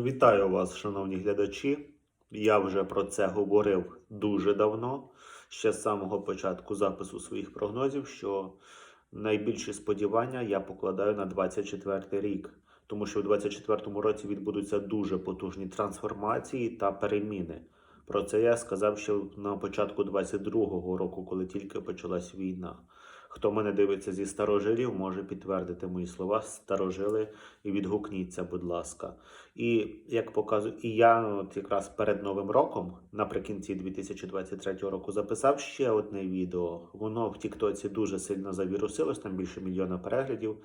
Вітаю вас, шановні глядачі. Я вже про це говорив дуже давно, ще з самого початку запису своїх прогнозів, що найбільші сподівання я покладаю на 24 рік, тому що у 24 році відбудуться дуже потужні трансформації та переміни. Про це я сказав ще на початку 22-го року, коли тільки почалась війна. Хто мене дивиться зі старожилів, може підтвердити мої слова старожили і відгукніться, будь ласка. І як показую, і я от якраз перед Новим роком, наприкінці 2023 року, записав ще одне відео. Воно в Тіктоці дуже сильно завірусилось, там більше мільйона переглядів,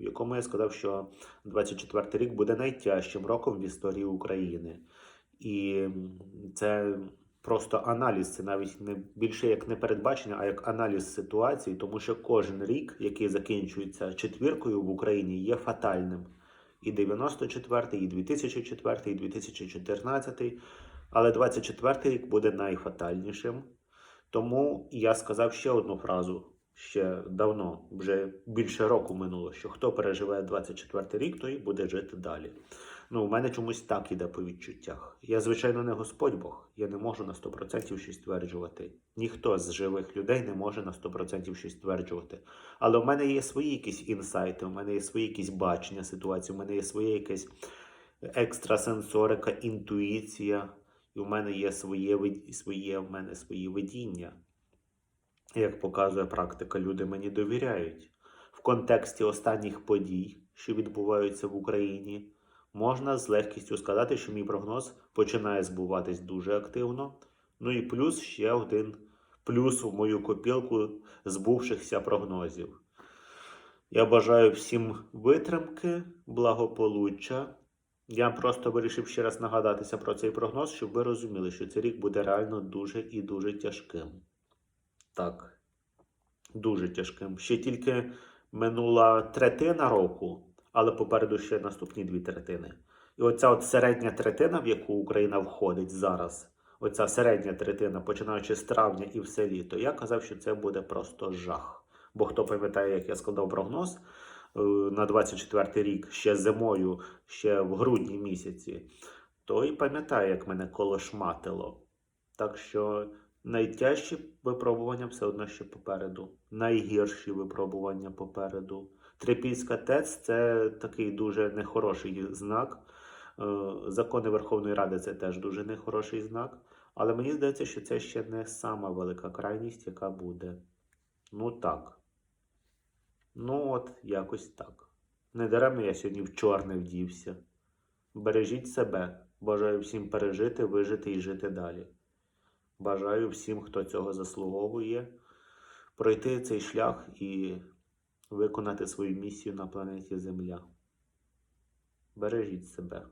в якому я сказав, що 24 рік буде найтяжчим роком в історії України. І це просто аналіз, це навіть не більше як не передбачення, а як аналіз ситуації, тому що кожен рік, який закінчується четвіркою в Україні, є фатальним. І 94-й, і 2004, і 2014, але 24 рік буде найфатальнішим. Тому я сказав ще одну фразу ще давно, вже більше року минуло, що хто переживе 24 рік, той буде жити далі. Ну, у мене чомусь так іде по відчуттях. Я, звичайно, не Господь Бог. Я не можу на 100% щось стверджувати. Ніхто з живих людей не може на 100% щось стверджувати. Але у мене є свої якісь інсайти, у мене є свої якісь бачення ситуації, у мене є своє якесь екстрасенсорика, інтуїція, і у мене є своє, своє, в мене свої видіння. Як показує практика, люди мені довіряють. В контексті останніх подій, що відбуваються в Україні, можна з легкістю сказати, що мій прогноз починає збуватись дуже активно. Ну і плюс ще один плюс в мою копілку збувшихся прогнозів. Я бажаю всім витримки, благополуччя. Я просто вирішив ще раз нагадатися про цей прогноз, щоб ви розуміли, що цей рік буде реально дуже і дуже тяжким. Так, дуже тяжким. Ще тільки минула третина року, але попереду ще наступні дві третини. І оця от середня третина, в яку Україна входить зараз, оця середня третина, починаючи з травня і все літо, я казав, що це буде просто жах. Бо хто пам'ятає, як я складав прогноз е, на 24 рік ще зимою, ще в грудні місяці, той пам'ятає, як мене колошматило. Так що найтяжчі випробування все одно ще попереду, найгірші випробування попереду. Трипільська ТЕЦ це такий дуже нехороший знак. Е, Закони Верховної Ради це теж дуже нехороший знак. Але мені здається, що це ще не сама велика крайність, яка буде. Ну так. Ну от, якось так. Недаремно я сьогодні в чорне вдівся. Бережіть себе. Бажаю всім пережити, вижити і жити далі. Бажаю всім, хто цього заслуговує, пройти цей шлях і виконати свою місію на планеті Земля. Бережіть себе.